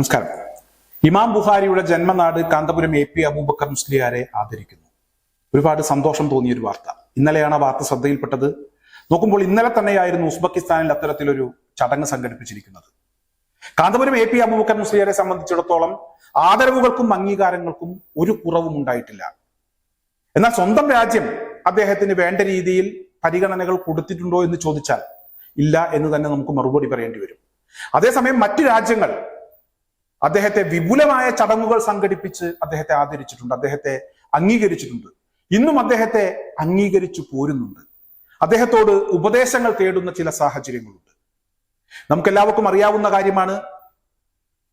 നമസ്കാരം. ഇമാം ബുഹാരിയുടെ ജന്മനാട് കാന്തപുരം എ പി അബൂബക്കർ മുസ്ലിയാരെ ആദരിക്കുന്നു. ഒരുപാട് സന്തോഷം തോന്നിയ ഒരു വാർത്ത. ഇന്നലെയാണ് ആ വാർത്ത ശ്രദ്ധയിൽപ്പെട്ടത്. നോക്കുമ്പോൾ ഇന്നലെ തന്നെയായിരുന്നു ഉസ്ബെക്കിസ്ഥാനിൽ അത്തരത്തിലൊരു ചടങ്ങ് സംഘടിപ്പിച്ചിരിക്കുന്നത്. കാന്തപുരം എ പി അബൂബക്കർ മുസ്ലിയാരെ സംബന്ധിച്ചിടത്തോളം ആദരവുകൾക്കും അംഗീകാരങ്ങൾക്കും ഒരു കുറവും ഉണ്ടായിട്ടില്ല. എന്നാൽ സ്വന്തം രാജ്യം അദ്ദേഹത്തിന് വേണ്ട രീതിയിൽ പരിഗണനകൾ കൊടുത്തിട്ടുണ്ടോ എന്ന് ചോദിച്ചാൽ ഇല്ല എന്ന് തന്നെ നമുക്ക് മറുപടി പറയേണ്ടി വരും. അതേസമയം മറ്റു രാജ്യങ്ങൾ അദ്ദേഹത്തെ വിപുലമായ ചടങ്ങുകൾ സംഘടിപ്പിച്ച് അദ്ദേഹത്തെ ആദരിച്ചിട്ടുണ്ട് അദ്ദേഹത്തെ അംഗീകരിച്ചിട്ടുണ്ട്. ഇന്നും അദ്ദേഹത്തെ അംഗീകരിച്ചു പോരുന്നുണ്ട്. അദ്ദേഹത്തോട് ഉപദേശങ്ങൾ തേടുന്ന ചില സാഹചര്യങ്ങളുണ്ട്. നമുക്കെല്ലാവർക്കും അറിയാവുന്ന കാര്യമാണ്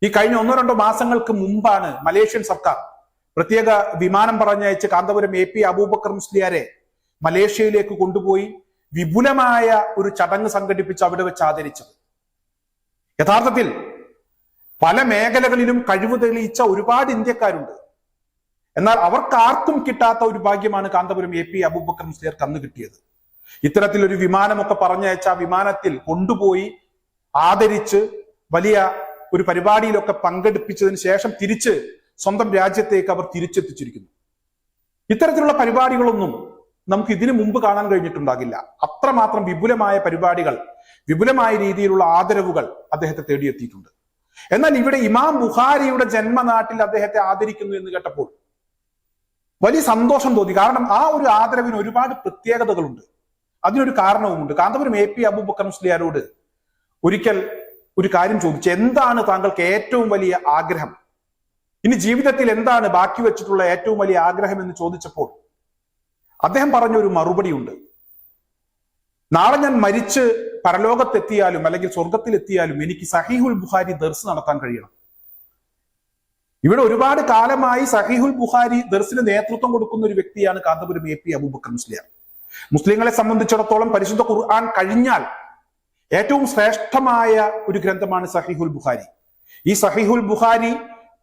ഈ കഴിഞ്ഞ ഒന്നോ രണ്ടോ മാസങ്ങൾക്ക് മുമ്പാണ് മലേഷ്യൻ സർക്കാർ പ്രത്യേക വിമാനം പറഞ്ഞയച്ച് കാന്തപുരം എ പി അബൂബക്കർ മുസ്ലിയാരെ മലേഷ്യയിലേക്ക് കൊണ്ടുപോയി വിപുലമായ ഒരു ചടങ്ങ് സംഘടിപ്പിച്ച് അവിടെ വെച്ച് ആദരിച്ചത്. യഥാർത്ഥത്തിൽ പല മേഖലകളിലും കഴിവ് തെളിയിച്ച ഒരുപാട് ഇന്ത്യക്കാരുണ്ട്. എന്നാൽ അവർക്കാർക്കും കിട്ടാത്ത ഒരു ഭാഗ്യമാണ് കാന്തപുരം എ പി അബൂബക്കർ മുസ്ലിയർക്ക് അന്ന് കിട്ടിയത്. ഇത്തരത്തിൽ ഒരു വിമാനമൊക്കെ പറഞ്ഞയച്ച ആ വിമാനത്തിൽ കൊണ്ടുപോയി ആദരിച്ച് വലിയ ഒരു പരിപാടിയിലൊക്കെ പങ്കെടുപ്പിച്ചതിന് ശേഷം തിരിച്ച് സ്വന്തം രാജ്യത്തേക്ക് അവർ തിരിച്ചെത്തിച്ചിരിക്കുന്നു. ഇത്തരത്തിലുള്ള പരിപാടികളൊന്നും നമുക്ക് ഇതിനു മുമ്പ് കാണാൻ കഴിഞ്ഞിട്ടുണ്ടാകില്ല. അത്രമാത്രം വിപുലമായ പരിപാടികൾ വിപുലമായ രീതിയിലുള്ള ആദരവുകൾ അദ്ദേഹത്തെ തേടിയെത്തിയിട്ടുണ്ട്. എന്നാൽ ഇവിടെ ഇമാം ബുഖാരിയുടെ ജന്മനാട്ടിൽ അദ്ദേഹത്തെ ആദരിക്കുന്നു എന്ന് കേട്ടപ്പോൾ വലിയ സന്തോഷം തോന്നി. കാരണം ആ ഒരു ആദരവിന് ഒരുപാട് പ്രത്യേകതകളുണ്ട്. അതിനൊരു കാരണവുമുണ്ട്. കാന്തപുരം എ പി അബൂബക്കർ മുസ്ലിയാരോട് ഒരിക്കൽ ഒരു കാര്യം ചോദിച്ചു. എന്താണ് താങ്കൾക്ക് ഏറ്റവും വലിയ ആഗ്രഹം? ഇനി ജീവിതത്തിൽ എന്താണ് ബാക്കി വെച്ചിട്ടുള്ള ഏറ്റവും വലിയ ആഗ്രഹം എന്ന് ചോദിച്ചപ്പോൾ അദ്ദേഹം പറഞ്ഞ ഒരു മറുപടിയുണ്ട്. നാളെ ഞാൻ മരിച്ച് പരലോകത്തെത്തിയാലും അല്ലെങ്കിൽ സ്വർഗത്തിലെത്തിയാലും എനിക്ക് സഹീഹുൽ ബുഹാരി ദർസ് നടത്താൻ കഴിയണം. ഇവിടെ ഒരുപാട് കാലമായി സഹീഹുൽ ബുഹാരി ദർസിന് നേതൃത്വം കൊടുക്കുന്ന ഒരു വ്യക്തിയാണ് കാന്തപുരം എ പി അബൂബക്കർ മുസ്ലിയാർ. മുസ്ലിങ്ങളെ സംബന്ധിച്ചിടത്തോളം പരിശുദ്ധ ഖുർആൻ കഴിഞ്ഞാൽ ഏറ്റവും ശ്രേഷ്ഠമായ ഒരു ഗ്രന്ഥമാണ് സഹീഹുൽ ബുഹാരി ഈ സഹീഹുൽ ബുഹാരി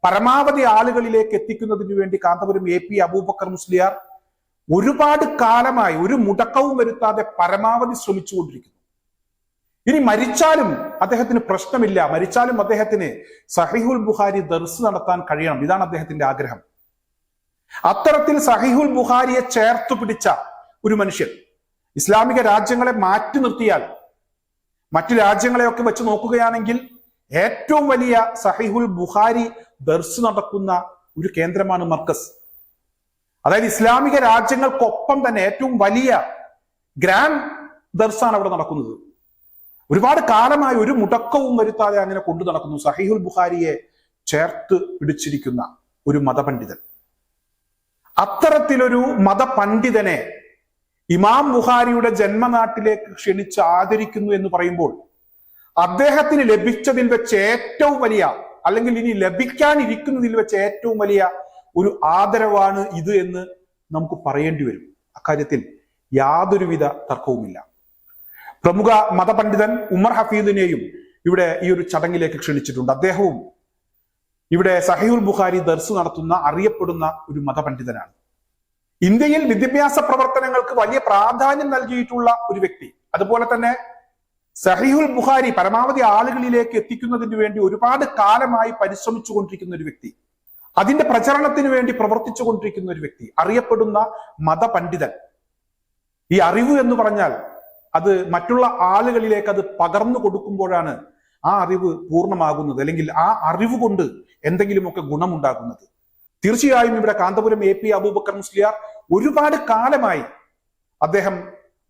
പരമാവധി ആളുകളിലേക്ക് എത്തിക്കുന്നതിന് വേണ്ടി കാന്തപുരം എ പി അബൂബക്കർ മുസ്ലിയാർ ഒരുപാട് കാലമായി ഒരു മുടക്കവും വരുത്താതെ പരമാവധി ശ്രമിച്ചുകൊണ്ടിരിക്കുന്നു. ഇനി മരിച്ചാലും അദ്ദേഹത്തിന് പ്രശ്നമില്ല. മരിച്ചാലും അദ്ദേഹത്തിന് സഹിഹുൽ ബുഹാരി ദർസ് നടത്താൻ കഴിയണം. ഇതാണ് അദ്ദേഹത്തിന്റെ ആഗ്രഹം. അത്തരത്തിൽ സഹിഹുൽ ബുഹാരിയെ ചേർത്തു പിടിച്ച ഒരു മനുഷ്യൻ ഇസ്ലാമിക രാജ്യങ്ങളെ മാറ്റി നിർത്തിയാൽ മറ്റു രാജ്യങ്ങളെയൊക്കെ വെച്ച് നോക്കുകയാണെങ്കിൽ ഏറ്റവും വലിയ സഹിഹുൽ ബുഹാരി ദർസ് നടക്കുന്ന ഒരു കേന്ദ്രമാണ് മർക്കസ്. അതായത് ഇസ്ലാമിക രാജ്യങ്ങൾക്കൊപ്പം തന്നെ ഏറ്റവും വലിയ ഗ്രാൻഡ് ദർസാണ് അവിടെ നടക്കുന്നത്. ഒരുപാട് കാലമായി ഒരു മുടക്കവും വരുത്താതെ അങ്ങനെ കൊണ്ടു നടക്കുന്നു. സഹീഹുൽ ബുഖാരിയെ ചേർത്ത് പിടിച്ചിരിക്കുന്ന ഒരു മതപണ്ഡിതൻ. അത്തരത്തിലൊരു മതപണ്ഡിതനെ ഇമാം ബുഹാരിയുടെ ജന്മനാട്ടിലേക്ക് ക്ഷണിച്ച് ആദരിക്കുന്നു എന്ന് പറയുമ്പോൾ അദ്ദേഹത്തിന് ലഭിച്ചതിൽ വെച്ച് ഏറ്റവും വലിയ അല്ലെങ്കിൽ ഇനി ലഭിക്കാനിരിക്കുന്നതിൽ വെച്ച് ഏറ്റവും വലിയ ഒരു ആദരവാണ് ഇത് എന്ന് നമുക്ക് പറയേണ്ടി വരും. അക്കാര്യത്തിൽ യാതൊരുവിധ തർക്കവുമില്ല. പ്രമുഖ മതപണ്ഡിതൻ ഉമർ ഹഫീദിനെയും ഇവിടെ ഈ ഒരു ചടങ്ങിലേക്ക് ക്ഷണിച്ചിട്ടുണ്ട്. അദ്ദേഹവും ഇവിടെ സഹീൽ ബുഖാരി ദർസ് നടത്തുന്ന അറിയപ്പെടുന്ന ഒരു മതപണ്ഡിതനാണ്. ഇന്ത്യയിൽ വിദ്യാഭ്യാസ പ്രവർത്തനങ്ങൾക്ക് വലിയ പ്രാധാന്യം നൽകിയിട്ടുള്ള ഒരു വ്യക്തി. അതുപോലെ തന്നെ സഹീഹുൽ ബുഖാരി പരമാവധി ആളുകളിലേക്ക് എത്തിക്കുന്നതിന് വേണ്ടി ഒരുപാട് കാലമായി പരിശ്രമിച്ചു കൊണ്ടിരിക്കുന്ന ഒരു വ്യക്തി. അതിന്റെ പ്രചരണത്തിന് വേണ്ടി പ്രവർത്തിച്ചു കൊണ്ടിരിക്കുന്ന ഒരു വ്യക്തി. അറിയപ്പെടുന്ന മതപണ്ഡിതൻ. ഈ അറിവ് എന്ന് പറഞ്ഞാൽ അത് മറ്റുള്ള ആളുകളിലേക്ക് അത് പകർന്നു കൊടുക്കുമ്പോഴാണ് ആ അറിവ് പൂർണമാകുന്നത് അല്ലെങ്കിൽ ആ അറിവ് കൊണ്ട് എന്തെങ്കിലുമൊക്കെ ഗുണമുണ്ടാകുന്നത്. തീർച്ചയായും ഇവിടെ കാന്തപുരം എ പി അബൂബക്കർ മുസ്ലിയാർ ഒരുപാട് കാലമായി അദ്ദേഹം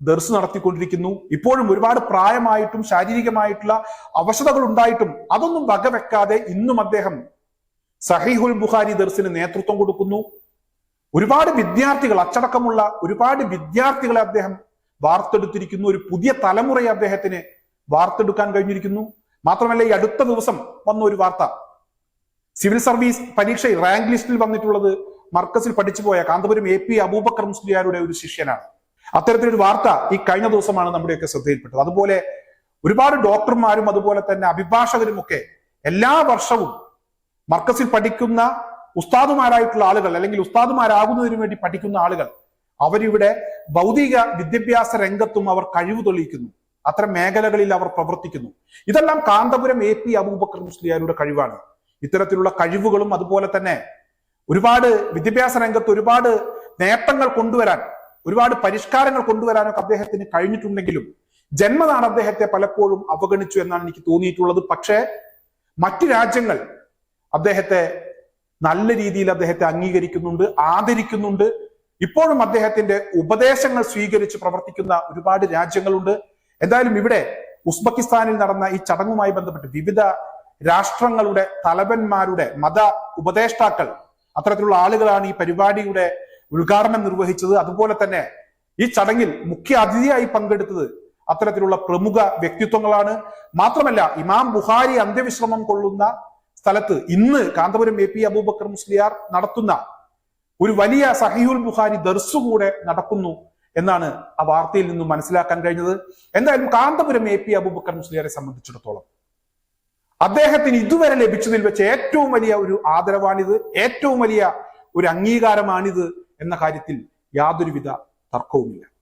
ദർസ് നടത്തിക്കൊണ്ടിരിക്കുന്നു. ഇപ്പോഴും ഒരുപാട് പ്രായമായിട്ടും ശാരീരികമായിട്ടുള്ള അവശതകൾ ഉണ്ടായിട്ടും അതൊന്നും വകവെക്കാതെ ഇന്നും അദ്ദേഹം സഹീഹുൽ ബുഖാരി ദർസിന് നേതൃത്വം കൊടുക്കുന്നു. ഒരുപാട് വിദ്യാർത്ഥികൾ അച്ചടക്കമുള്ള ഒരുപാട് വിദ്യാർത്ഥികളെ അദ്ദേഹം വാർത്തെടുത്തിരിക്കുന്നു ഒരു പുതിയ തലമുറയെ അദ്ദേഹത്തിന് വാർത്തെടുക്കാൻ കഴിഞ്ഞിരിക്കുന്നു. മാത്രമല്ല ഈ അടുത്ത ദിവസം വന്ന ഒരു വാർത്ത. സിവിൽ സർവീസ് പരീക്ഷയിൽ റാങ്ക് ലിസ്റ്റിൽ വന്നിട്ടുള്ളത് മർക്കസിൽ പഠിച്ചുപോയ കാന്തപുരം എ പി അബൂബക്കർ മുസ്ലിയാരുടെ ഒരു ശിഷ്യനാണ്. അത്തരത്തിലൊരു വാർത്ത ഈ കഴിഞ്ഞ ദിവസമാണ് നമ്മുടെയൊക്കെ ശ്രദ്ധയിൽപ്പെട്ടത്. അതുപോലെ ഒരുപാട് ഡോക്ടർമാരും അതുപോലെ തന്നെ അഭിഭാഷകരും ഒക്കെ എല്ലാ വർഷവും മർക്കസിൽ പഠിക്കുന്ന ഉസ്താദുമാരായിട്ടുള്ള ആളുകൾ അല്ലെങ്കിൽ ഉസ്താദുമാരാകുന്നതിന് വേണ്ടി പഠിക്കുന്ന ആളുകൾ അവരിവിടെ ഭൗതിക വിദ്യാഭ്യാസ രംഗത്തും അവർ കഴിവ് തെളിയിക്കുന്നു. അത്തരം മേഖലകളിൽ അവർ പ്രവർത്തിക്കുന്നു. ഇതെല്ലാം കാന്തപുരം എ പി അബൂബക്കർ മുസ്ലിയാരുടെ കഴിവാണ്. ഇത്തരത്തിലുള്ള കഴിവുകളും അതുപോലെ തന്നെ ഒരുപാട് വിദ്യാഭ്യാസ രംഗത്ത് ഒരുപാട് നേട്ടങ്ങൾ കൊണ്ടുവരാൻ ഒരുപാട് പരിഷ്കാരങ്ങൾ കൊണ്ടുവരാനൊക്കെ അദ്ദേഹത്തിന് കഴിഞ്ഞിട്ടുണ്ടെങ്കിലും ജന്മനാണ് അദ്ദേഹത്തെ പലപ്പോഴും അവഗണിച്ചു എന്നാണ് എനിക്ക് തോന്നിയിട്ടുള്ളത്. പക്ഷേ മറ്റു രാജ്യങ്ങൾ അദ്ദേഹത്തെ നല്ല രീതിയിൽ അദ്ദേഹത്തെ അംഗീകരിക്കുന്നുണ്ട് ആദരിക്കുന്നുണ്ട്. ഇപ്പോഴും അദ്ദേഹത്തിന്റെ ഉപദേശങ്ങൾ സ്വീകരിച്ച് പ്രവർത്തിക്കുന്ന ഒരുപാട് രാജ്യങ്ങളുണ്ട്. എന്തായാലും ഇവിടെ ഉസ്ബെക്കിസ്ഥാനിൽ നടന്ന ഈ ചടങ്ങുമായി ബന്ധപ്പെട്ട് വിവിധ രാഷ്ട്രങ്ങളുടെ തലവന്മാരുടെ മത ഉപദേഷ്ടാക്കൾ അത്തരത്തിലുള്ള ആളുകളാണ് ഈ പരിപാടിയുടെ ഉദ്ഘാടനം നിർവഹിച്ചത്. അതുപോലെ തന്നെ ഈ ചടങ്ങിൽ മുഖ്യ അതിഥിയായി പങ്കെടുത്തത് അത്തരത്തിലുള്ള പ്രമുഖ വ്യക്തിത്വങ്ങളാണ്. മാത്രമല്ല ഇമാം ബുഹാരി അന്ത്യവിശ്രമം കൊള്ളുന്ന സ്ഥലത്ത് ഇന്ന് കാന്തപുരം എ പി അബൂബക്കർ മുസ്ലിയാർ നടത്തുന്ന ഒരു വലിയ സഹീഹുൽ ബുഖാരി ദർസു കൂടെ നടക്കുന്നു എന്നാണ് ആ വാർത്തയിൽ നിന്നും മനസ്സിലാക്കാൻ കഴിഞ്ഞത്. എന്തായാലും കാന്തപുരം എ പി അബൂബക്കർ മുസ്ലിയാരെ സംബന്ധിച്ചിടത്തോളം അദ്ദേഹത്തിന് ഇതുവരെ ലഭിച്ചതിൽ വെച്ച് ഏറ്റവും വലിയ ഒരു ആദരവാണിത് ഏറ്റവും വലിയ ഒരു അംഗീകാരമാണിത് എന്ന കാര്യത്തിൽ യാതൊരുവിധ തർക്കവുമില്ല.